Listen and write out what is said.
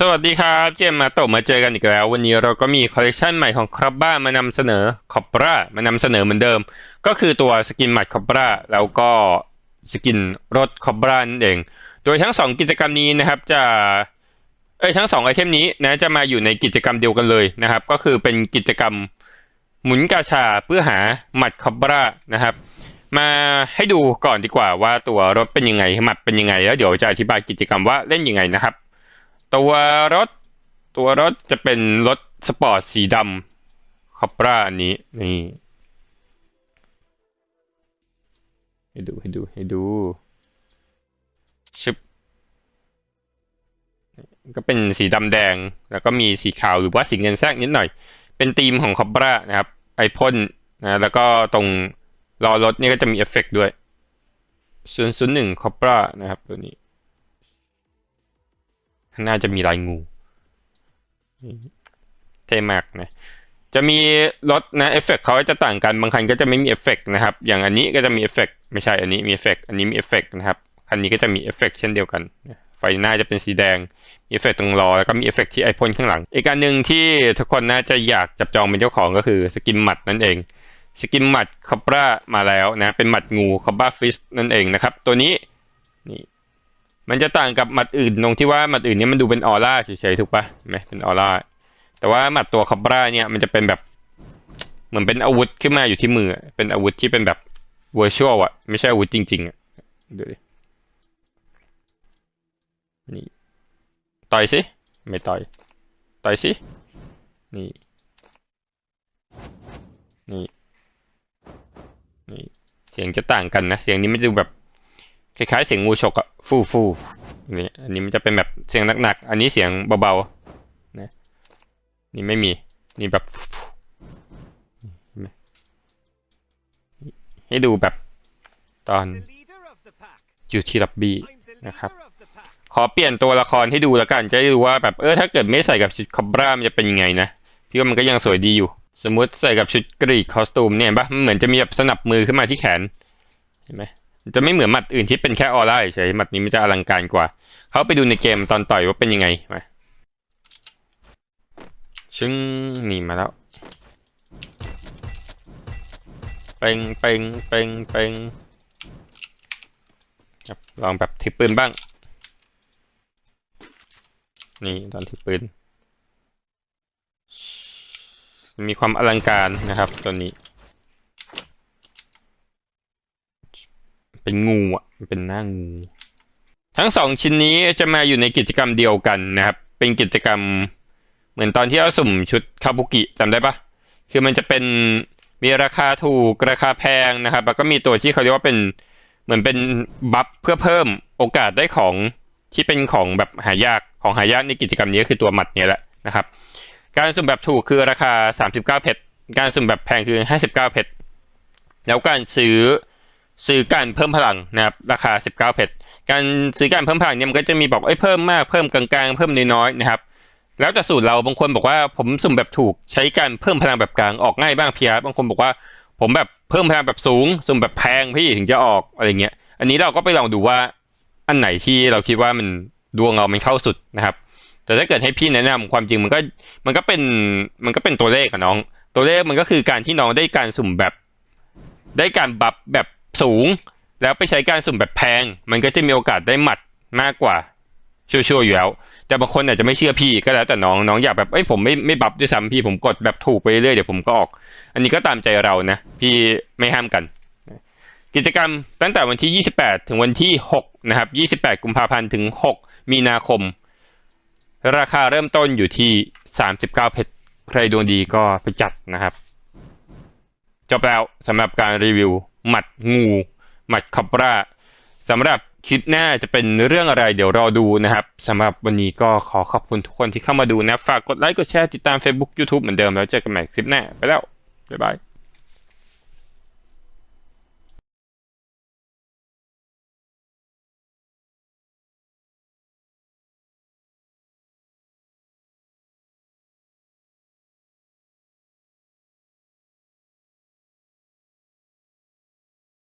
สวัสดีครับ เจมมาโตมาเจอกันอีกแล้ว วันนี้เราก็มีคอลเลคชันใหม่ของครอบบ้ามานำเสนอคอปรามานำเสนอเหมือนเดิม ก็คือตัวสกินหมัดคอปราแล้วก็สกินรถคอปรานั่นเอง โดยทั้งสองกิจกรรมนี้นะครับจะเอ้ยทั้งสองไอเทมนี้นะจะมาอยู่ในกิจกรรมเดียวกันเลยนะครับ ก็คือเป็นกิจกรรมหมุนกาชาเพื่อหาหมัดคอปรานะครับ มาให้ดูก่อนดีกว่าว่าตัวรถเป็นยังไงหมัดเป็นยังไงแล้วเดี๋ยวจะอธิบายกิจกรรมว่าเล่นยังไงนะครับ ตัวรถ ตัวรถจะเป็นรถสปอร์ตสีดำคอปราอันนี้ นี่ให้ดูให้ดูให้ดูชึบก็เป็นสีดำแดง แล้วก็มีสีขาวหรือว่าสีเงินแทรกนิดหน่อย เป็นธีมของคอปรานะครับ ไอพ่นนะแล้วก็ตรงล้อรถนี่ก็จะมีเอฟเฟกต์ด้วย001คอปรานะครับตัวนี้ ข้างหน้าจะมีลายงูเท่มากนะจะมีรถนะเอฟเฟกเขาจะต่างกันบางคันก็จะไม่มีเอฟเฟกนะครับ อย่างอันนี้ก็จะมีเอฟเฟกไม่ใช่อันนี้มีเอฟเฟกอันนี้มีเอฟเฟกนะครับคันนี้ก็จะมีเอฟเฟกเช่นเดียวกัน ไฟหน้าจะเป็นสีแดง มีเอฟเฟกตรงล้อแล้วก็มีเอฟเฟกที่ไอพ่นข้างหลัง อีกการหนึ่งที่ทุกคนน่าจะอยากจับจองเป็นเจ้าของก็คือสกินหมัดนั่นเอง สกินหมัดคอปรามาแล้วนะเป็นหมัดงูคอปราฟิสนั่นเองนะครับ ตัวนี้นี่ มันจะต่างกับหมัดอื่นตรงที่ว่าหมัดอื่นเนี่ยมันดูเป็นออร่าเฉยๆถูกปะไหมเป็นออร่าแต่ว่าหมัดตัวคอบราเนี่ยมันจะเป็นแบบเหมือนเป็นอาวุธขึ้นมาอยู่ที่มือ เป็นอาวุธที่เป็นแบบเวอร์ชวลอะไม่ใช่อาวุธจริงๆอะดูดินี่ต่อยสิไม่ต่อยต่อยสินี่นี่นี่เสียงจะต่างกันนะ เสียงนี้มันจะแบบ คล้ายๆเสียงงูฉกอะฟูฟูนี่อันนี้มันจะเป็นแบบเสียงหนักๆ อันนี้เสียงเบาๆนะนี่ไม่มี นี่แบบ ให้ดูแบบตอนอยู่ที่ลับบี้นะครับ ขอเปลี่ยนตัวละครให้ดูแล้วกัน จะได้ดูว่าแบบเออถ้าเกิดไม่ใส่กับชุดคอบรามันจะเป็นยังไงนะพี่ว่ามันก็ยังสวยดีอยู่ สมมติใส่กับชุดกรีกคอสตูมเนี่ยปะมันเหมือนจะมีแบบสนับมือขึ้นมาที่แขน เห็นไหม จะไม่เหมือนหมัดอื่นที่เป็นแค่ออร่าเฉยหมัดนี้มันจะอลังการกว่า เขาไปดูในเกมตอนต่อยว่าเป็นยังไงมาชึ้งนี่มาแล้วเป่งเป่งเป่งเป่งลองแบบถือปืนบ้าง นี่ตอนถือปืน มีความอลังการนะครับตัวนี้ เป็นงูอะมันเป็นหน้างู ทั้งสองชิ้นนี้จะมาอยู่ในกิจกรรมเดียวกันนะครับ เป็นกิจกรรมเหมือนตอนที่เราสุ่มชุดคาบุกิจำได้ปะคือมันจะเป็นมีราคาถูกราคาแพงนะครับ แล้วก็มีตัวที่เขาเรียกว่าเป็นเหมือนเป็นบัฟเพื่อเพิ่มโอกาสได้ของที่เป็นของแบบหายากของหายากในกิจกรรมนี้คือตัวหมัดเนี่ยแหละนะครับ การสุ่มแบบถูกคือราคา 39 เพชร การสุ่มแบบแพงคือ 59 เพชร แล้วการซื้อ ซื้อการเพิ่มพลังนะครับราคา 19 เพชรการซื้อการเพิ่มพลังเนี่ยมันก็จะมีบอกเอ้ยเพิ่มมากเพิ่มกลางๆ เพิ่มน้อยๆนะครับแล้วแต่สูตรเราบางคนบอกว่าผมสุ่มแบบถูกใช้การเพิ่มพลังแบบกลางออกง่ายบ้างเพียบางคนบอกว่าผมแบบเพิ่มพลังแบบสูง สุ่มแบบแพงพี่ถึงจะออกอะไรเงี้ยอันนี้เราก็ไปลองดูว่าอันไหนที่เราคิดว่ามันดวงเรามันเข้าสุดนะครับ แต่ถ้าเกิดให้พี่แนะนำความจริงมันก็มันก็เป็นมันก็เป็นตัวเลขอะน้อง ตัวเลขมันก็คือการที่น้องได้การสุ่มแบบ ได้การบัฟแบบ สูง แล้วไปใช้การสุ่มแบบแพง มันก็จะมีโอกาสได้หมัดมากกว่าชัวร์ๆอยู่แล้วแต่บางคนอาจจะไม่เชื่อพี่ก็แล้วแต่น้องน้องอยากแบบเอ้ยผมไม่ไม่บัฟด้วยซ้ำพี่ผมกดแบบถูกไปเรื่อยเดี๋ยวผมก็ออก อันนี้ก็ตามใจเรานะ พี่ไม่ห้ามกัน กิจกรรมตั้งแต่วันที่ 28 ถึงวันที่ 6 นะครับ 28 กุมภาพันธ์ถึง 6 มีนาคม ราคาเริ่มต้นอยู่ที่ 39 เพชรใครดวงดีก็ไปจัดนะครับ จบแล้วสำหรับการรีวิว หมัดงูหมัดคัปราสำหรับคลิปหน้าจะเป็นเรื่องอะไรเดี๋ยวรอดูนะครับสำหรับวันนี้ก็ขอขอบคุณทุกคนที่เข้ามาดูนะ ฝากกดไลค์กดแชร์ติดตาม Facebook YouTube เหมือนเดิมแล้วเจอกันใหม่คลิปหน้า ไปแล้ว บ๊ายบาย